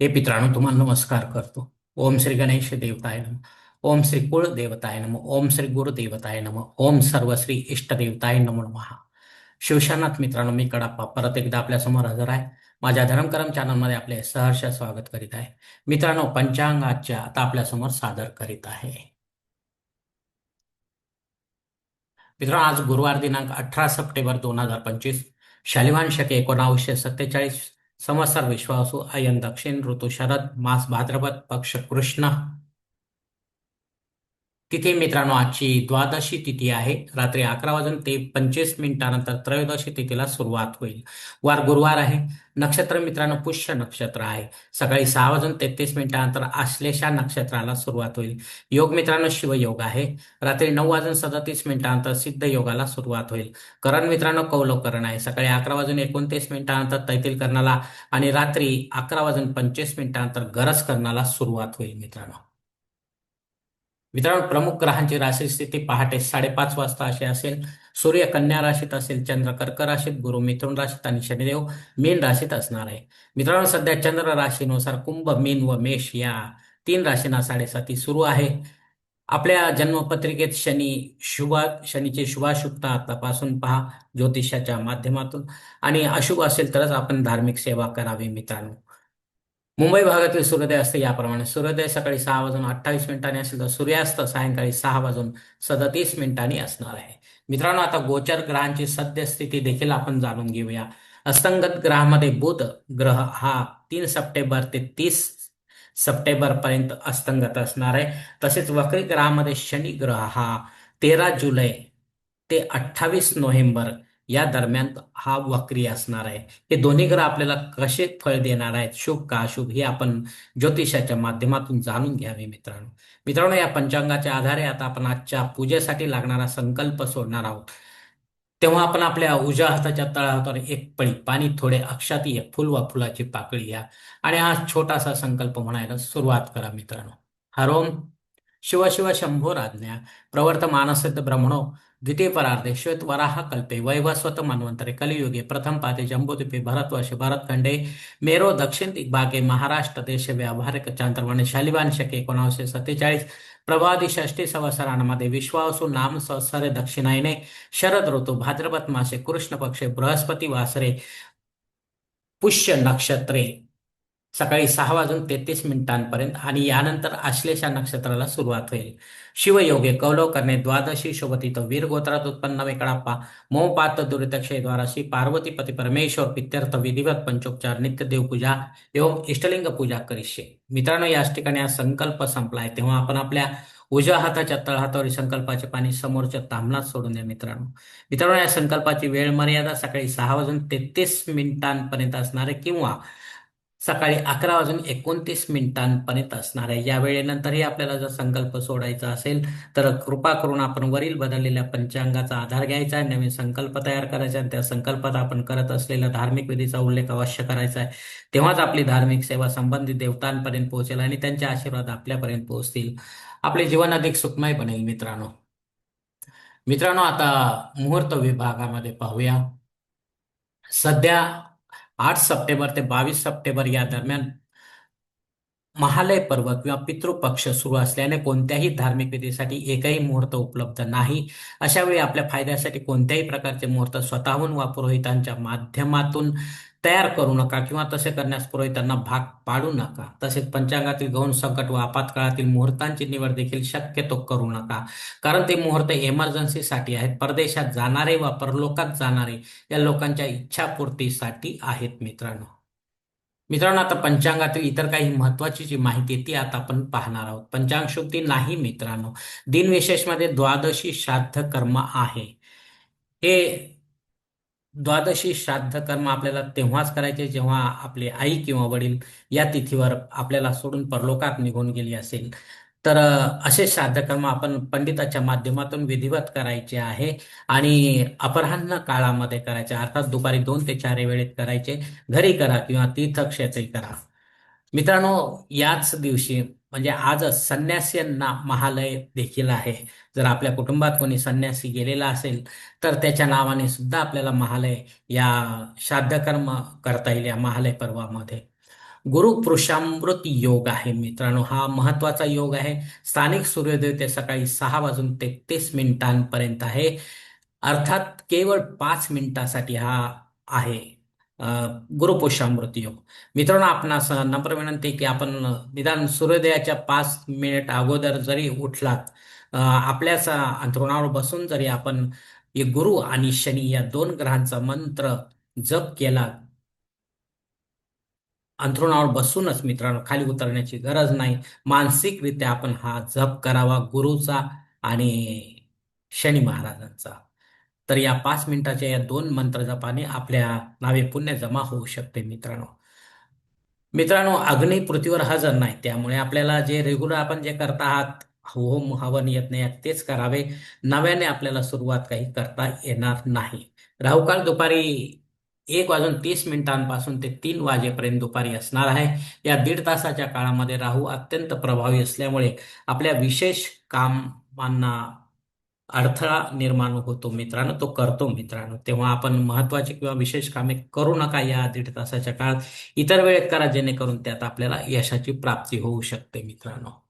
हे मित्रांनो तुम्हाला नमस्कार करतो. ओम श्री गणेश देवताय नम ओम श्री कुळ देवताय नम ओम श्री गुरु देवताय नम ओम सर्व श्री इष्ट देवताय नमो नमः. शिवशानाथ मित्रांनो मी कडाप्पा परत एकदा आपल्यासमोर हजर आहे. माझ्या धर्मकरम चॅनलमध्ये आपले सहर्ष स्वागत करीत आहे. मित्रांनो पंचांगाच्या आता आपल्यासमोर सादर करीत आहे. मित्रांनो आज गुरुवार दिनांक अठरा सप्टेंबर दोन हजार पंचवीस शालिवान शके एकोणावीसशे सत्तेचाळीस संवत्सर विश्वासु अयन दक्षिण ऋतु शरद मास भाद्रपद पक्ष कृष्ण। तिथे मित्रांनो आजची द्वादशी तिथी आहे. रात्री अकरा वाजून ते पंचवीस मिनिटानंतर त्रयोदशी तिथीला सुरुवात होईल. वार गुरुवार आहे. नक्षत्र मित्रांनो पुष्य नक्षत्र आहे. सकाळी सहा वाजून तेहतीस मिनिटानंतर आश्लेषा नक्षत्राला सुरुवात होईल. योग मित्रांनो शिवयोग आहे. रात्री नऊ वाजून सदतीस मिनिटानंतर सिद्ध योगाला सुरुवात होईल. करण मित्रांनो कौलवकरण आहे. सकाळी अकरा वाजून एकोणतीस मिनिटानंतर तैतील करणाला आणि रात्री अकरा वाजून पंचवीस मिनिटानंतर गरज करणाला सुरुवात होईल मित्रांनो. मित्रांनो प्रमुख ग्रहांची राशी स्थिती पहाटे साडेपाच वाजता अशी असेल. सूर्य कन्या राशीत असेल चंद्र कर्क राशीत गुरु मिथुन राशीत आणि शनिदेव मीन राशीत असणार आहे. मित्रांनो सध्या चंद्र राशीनुसार कुंभ मीन व मेष या तीन राशींना साडेसाती सुरू आहे. आपल्या जन्मपत्रिकेत शनी शुभा शनीची शुभाशुभता तपासून पहा ज्योतिषाच्या माध्यमातून. आणि अशुभ असेल तरच आपण धार्मिक सेवा करावी मित्रांनो. मुंबई भागातील सूर्योदय असते याप्रमाणे. सूर्योदय सकाळी सहा वाजून अठ्ठावीस मिनिटांनी असेल तर सूर्यास्त सायंकाळी सहा वाजून सदतीस मिनिटांनी असणार आहे. मित्रांनो आता गोचर ग्रहांची सद्यस्थिती देखील आपण जाणून घेऊया. अस्तंगत ग्रहामध्ये बुध ग्रह हा तीन सप्टेंबर ते तीस सप्टेंबर पर्यंत अस्तंगत असणार आहे. तसेच वक्री ग्रहामध्ये शनी ग्रह हा तेरा जुलै ते अठ्ठावीस नोव्हेंबर या दरम्यान हा वक्री असणार आहे. हे दोन्ही ग्रह आपल्याला कसे फळ देणार आहेत? शुभ का अशुभ? हे आपण ज्योतिषाच्या माध्यमातून जाणून घ्यावे मित्रांनो. मित्रांनो या पंचांगाच्या आधारे आता आपण आजच्या पूजेसाठी लागणारा संकल्प सोडणार आहोत. तेव्हा आपण आपल्या उजव्या हाताच्या तळहातावर एक पळी पाणी थोडे अक्षाती एक फुल व फुलाची पाकळी घ्या. आणि हा छोटासा संकल्प म्हणायला सुरुवात करा मित्रांनो. हरोम शिव शिव शंभो राज्ञा. प्रवर्त मानसिद्ध ब्रह्मणो. द्वितीय परार्धे श्वेत वराह कल्पे वैवस्वत मन्वंतरे कलियुगे प्रथम पादे जम्बूद्वीपे भरतवर्षे भरतखंडे मेरो दक्षिण दिग्भागे महाराष्ट्र देश व्यावहारिक चांद्रवणे शालिवान शके एकोणावीसशे सत्तेचाळीस प्रभादी षष्टी संवत्सरांमध्ये विश्वासू नाम संवत्सरे दक्षिणायने शरद ऋतू भाद्रपद मासे कृष्ण पक्षे बृहस्पती वासरे पुष्य नक्षत्रे। सकाळी सहा वाजून तेहतीस मिनिटांपर्यंत आणि यानंतर आश्लेषा नक्षत्राला सुरुवात होईल. शिवयोगे कौलव करणे द्वादशी शोभतीत वीर गोत्रात उत्पन्न वेकडाप्पा मोपात दुरितक्षयद्वारा पार्वती पार्वतीपती परमेश्वर पित्यर्थ विधिवत पंचोपचार नित्य देवपूजा एवं इष्टलिंग पूजा करीशे मित्रांनो याच ठिकाणी हा संकल्प संपलाय. तेव्हा आपण आपल्या उजव्या हाताच्या तळहातावरील संकल्पाचे पाणी समोरच्या तांबणात सोडून द्या मित्रांनो. मित्रांनो या संकल्पाची वेळ मर्यादा सकाळी सहा वाजून तेहतीस मिनिटांपर्यंत असणार आहे किंवा सकाळी अकरा वाजून एकोणतीस मिनिटांपर्यंत असणार आहे. या वेळेनंतरही आपल्याला जर संकल्प सोडायचा असेल तर कृपा करून आपण वरील बदललेल्या पंचांगाचा आधार घ्यायचा आहे. नवीन संकल्प तयार करायचा आणि त्या संकल्पात आपण करत असलेल्या धार्मिक विधीचा उल्लेख अवश्य करायचा आहे. तेव्हाच आपली धार्मिक सेवा संबंधित देवतांपर्यंत पोहोचेल आणि त्यांचे आशीर्वाद आपल्यापर्यंत पोहोचतील. आपले जीवन अधिक सुखमय बनेल मित्रांनो. मित्रांनो आता मुहूर्त विभागामध्ये पाहूया. सध्या आठ सप्टेंबर ते बावीस सप्टेंबर या दरम्यान महालय पर्व किंवा पितृपक्ष सुरू असल्याने कोणत्याही धार्मिक विधीसाठी एकही मुहूर्त उपलब्ध नाही. अशा वेळी आपल्या फायद्यासाठी कोणत्याही प्रकारचे मुहूर्त स्वतःहून वा पुरोहितांच्या माध्यमातून तयार करू नका किंवा तसे करण्यास पुरोहितांना भाग पाडू नका. तसेच पंचांगातील गौण संकट व आपातकाळातील मुहूर्तांची निवड देखील शक्यतो करू नका. कारण ते मुहूर्त इमर्जन्सीसाठी आहेत. परदेशात जाणारे व परलोकात जाणारे या लोकांच्या इच्छापूर्तीसाठी आहेत मित्रांनो. मित्रांनो आता पंचांगातील इतर काही महत्वाची जी माहिती ती आता आपण पाहणार आहोत. पंचांग शुद्धी नाही मित्रांनो. दिनविशेषमध्ये द्वादशी श्राद्ध कर्म आहे. हे द्वादशी श्राद्ध कर्म आपल्याला तेव्हाच करायचे जेव्हा आपली आई किंवा वडील या तिथीवर आपल्याला सोडून परलोकात निघून गेली असेल. तर असे श्राद्ध कर्म आपण पंडिताच्या माध्यमातून विधिवत करायचे आहे आणि अपराह्न काळामध्ये करायचे. अर्थात दुपारी दोन ते चार वेळेत करायचे. घरी करा किंवा तीर्थक्षेत्री करा. मित्रांनो याच दिवशी म्हणजे आज संन्यासींना महालय देखील आहे. जर आपल्या कुटुंबात कोणी संन्यासी गेलेला असेल तर त्याच्या नावाने सुद्धा आपल्याला महालय या श्राद्धकर्म करता येईल या महालय पर्वामध्ये. गुरु पुरुषामृत योग आहे मित्रांनो. हा महत्त्वाचा योग आहे. स्थानिक सूर्योदय ते सकाळी सहा वाजून तेहतीस मिनिटांपर्यंत आहे. अर्थात केवळ पाच मिनिटासाठी हा आहे. अं, गुरुपुरुषामृत योग. मित्रांनो आपणास नम्र विनंती की आपण निदान सूर्योदयाच्या पाच मिनिट अगोदर जरी उठलात आपल्याच अंथरुणावर बसून जरी आपण गुरु आणि शनी या दोन ग्रहांचा मंत्र जप केला अंथरुणावर बसूनच मित्रांनो खाली उतरण्याची गरज नाही. मानसिकरित्या आपण हा जप करावा गुरुचा आणि शनी महाराजांचा. तर या पाच मिनिटाच्या या दोन मंत्र जपाने आपल्या नावे पुण्य जमा होऊ शकते मित्रांनो. मित्रांनो अग्नी पृथ्वीवर हजर नाही त्यामुळे आपल्याला जे रेग्युलर आपण जे करता आहात होम हवन येत नाही तेच करावे नव्याने आपल्याला सुरुवात काही करता येणार नाही. राहुकाळ दुपारी एक वाजून तीस मिनिटांपासून ते तीन वाजेपर्यंत दुपारी असणार आहे. या दीड तासाच्या काळामध्ये राहू अत्यंत प्रभावी असल्यामुळे आपल्या विशेष कामांना अडथळा निर्माण होतो मित्रांनो तो करतो मित्रांनो. तेव्हा आपण महत्वाची किंवा विशेष कामे करू नका या दीड तासाच्या काळात. इतर वेळेत करा जेणेकरून त्यात आपल्याला यशाची प्राप्ती होऊ शकते मित्रांनो.